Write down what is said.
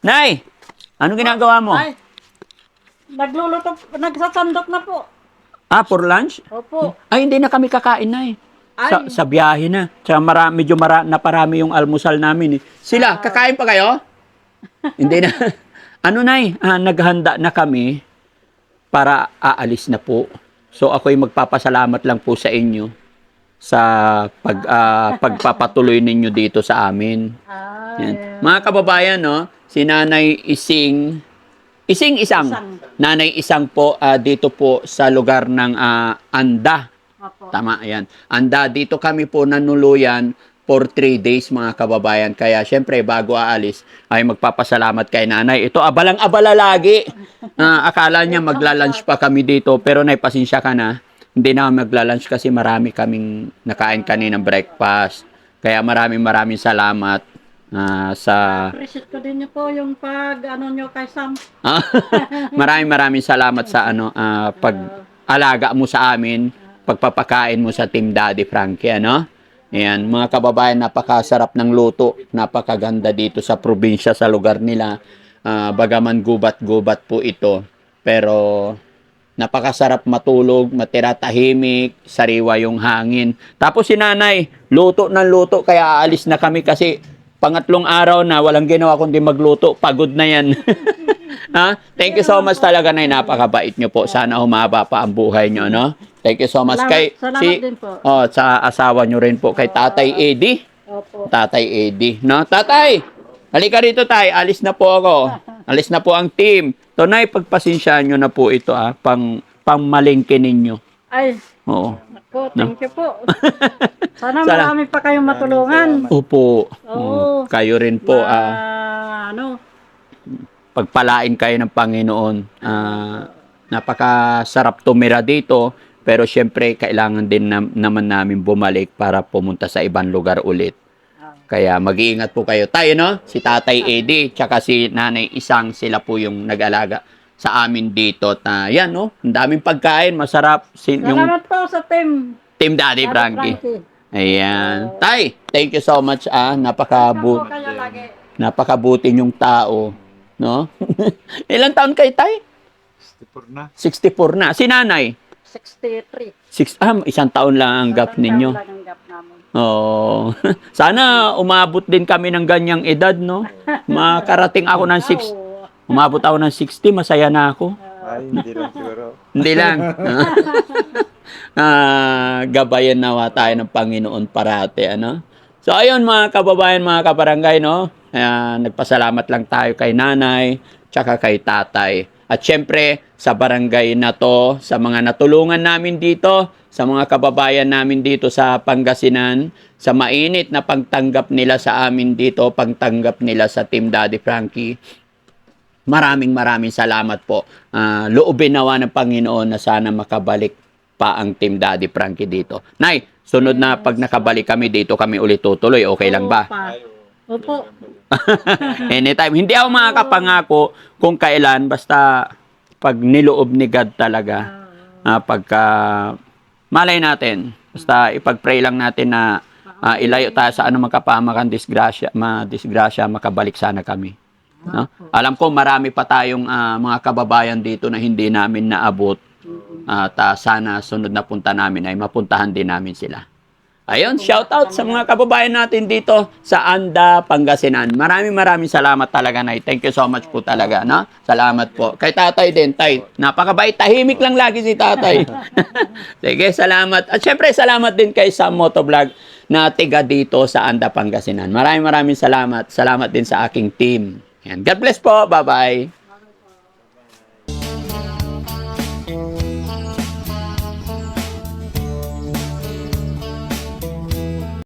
Nay, ano ginagawa mo? Ay, nagluluto, nagsasandok na po. Ah, for lunch? Opo. Ay, hindi na kami kakain na eh. Sa, Ay. sa biyahe na. Tsaka mara, medyo mara, naparami yung almusal namin eh. Sila, kakain pa kayo? hindi na. Ano na naghanda na kami para aalis na po. So ako'y magpapasalamat lang po sa inyo sa pag, ah, pagpapatuloy ninyo dito sa amin. Ay, Yan. Mga kababayan, no, si Nanay Ising, Ising Isang, Isang. Nanay Isang po ah, dito po sa lugar ng ah, Anda. Opo. Tama, ayan. Anda, dito kami po nanuluyan for three days mga kababayan. Kaya syempre, bago aalis, ay magpapasalamat kay nanay. Ito, abalang-abala lagi. Ah, akala niya magla-lunch pa kami dito, pero naipasensya ka na. Hindi na magla-lunch kasi marami kaming nakain kaninang breakfast. Kaya maraming maraming salamat ah, sa Appreciate ko din niyo po yung pag, ano niyo kay Sam. Ah, maraming maraming salamat sa ano ah, pag-alaga mo sa amin, pagpapakain mo sa Team Daddy Frankie, ano? Ayan, mga kababayan, napakasarap ng luto, napakaganda dito sa probinsya, sa lugar nila. Ah, bagaman gubat-gubat po ito, pero napakasarap matulog, matira tahimik, sariwa yung hangin. Tapos si nanay, luto ng luto, kaya aalis na kami kasi pangatlong araw na walang ginawa kundi magluto, pagod na yan. ha? Thank you so much talaga na napakabait nyo po. Sana humaba pa ang buhay nyo, no? Thank you so much Salamat- kay salamat si din po. Oh, sa asawa nyo rin po kay Tatay Eddie. Opo. Tatay Eddie, no? Tatay, halika rito tay, alis na po ako. Alis na po ang team. Tunay, pagpasensyahan nyo na po ito, ah, pang, pang malingke ninyo. Ay, Oo. ako, thank you po. Sana Sana- marami pa kayong matulungan. Opo. Oo. Mm, kayo rin po, Na, ah, ano, pagpalain kayo ng Panginoon. Ah, napakasarap tumira dito, pero syempre, kailangan din nam- naman namin bumalik para pumunta sa ibang lugar ulit. ah, Kaya mag-iingat po kayo. Tayo, no? Si Tatay Eddie, tsaka si Nanay Isang, sila po yung nag-alaga sa amin dito. At ah, yan, no? Ang daming pagkain, masarap. Sin- yung salamat po sa team. Team Daddy Daddy Frankie. Frankie. Ayan. Tay, thank you so much, ah. Napakabu napakabuti yung tao. No? Ilang taon kay Tay? 64 na. 64 na. Si Nanay? 63. Six, ah, isang taon lang ang gap Isang ninyo. taon lang ang gap namin. Oo. Sana umabot din kami ng ganyang edad, no? Makarating ako ng 6. Oo. Umabot ako ng 60, masaya na ako. Ay, hindi lang siguro. Hindi lang. ah, gabayan nawa tayo ng Panginoon parati, ano? So, ayun mga kababayan, mga kabarangay, no? Ah, nagpasalamat lang tayo kay nanay, tsaka kay tatay. At syempre, sa barangay na to, sa mga natulungan namin dito, sa mga kababayan namin dito sa Pangasinan, sa mainit na pagtanggap nila sa amin dito, pagtanggap nila sa Team Daddy Frankie, Maraming maraming salamat po. Ah, loobin nawa ng Panginoon na sana makabalik pa ang Team Daddy Frankie dito. Nay, sunod na pag nakabalik kami dito, kami ulit tutuloy. Okay lang ba? Opo. Anytime. Hindi ako makakapangako kung kailan, basta pag niloob ni God talaga. Ah, pagka malay natin, basta ipag-pray lang natin na ah, ilayo tayo sa anumang kapamakan, disgrasya, ma disgrasya, makabalik sana kami. No? Alam ko marami pa tayong ah, mga kababayan dito na hindi namin naabot. At ah, sana sunod na punta namin ay mapuntahan din namin sila. Ayun, shout out sa mga kababayan natin dito sa Anda, Pangasinan. Maraming maraming salamat talaga, Nay. Thank you so much po talaga, no? Salamat po. Kay Tatay din, Tay. Napakabait. Tahimik lang lagi si Tatay. Sige, salamat. At syempre, salamat din kay Sam Motovlog na tiga dito sa Anda, Pangasinan. Maraming maraming salamat. Salamat din sa aking team. Yan. God bless po. Bye-bye.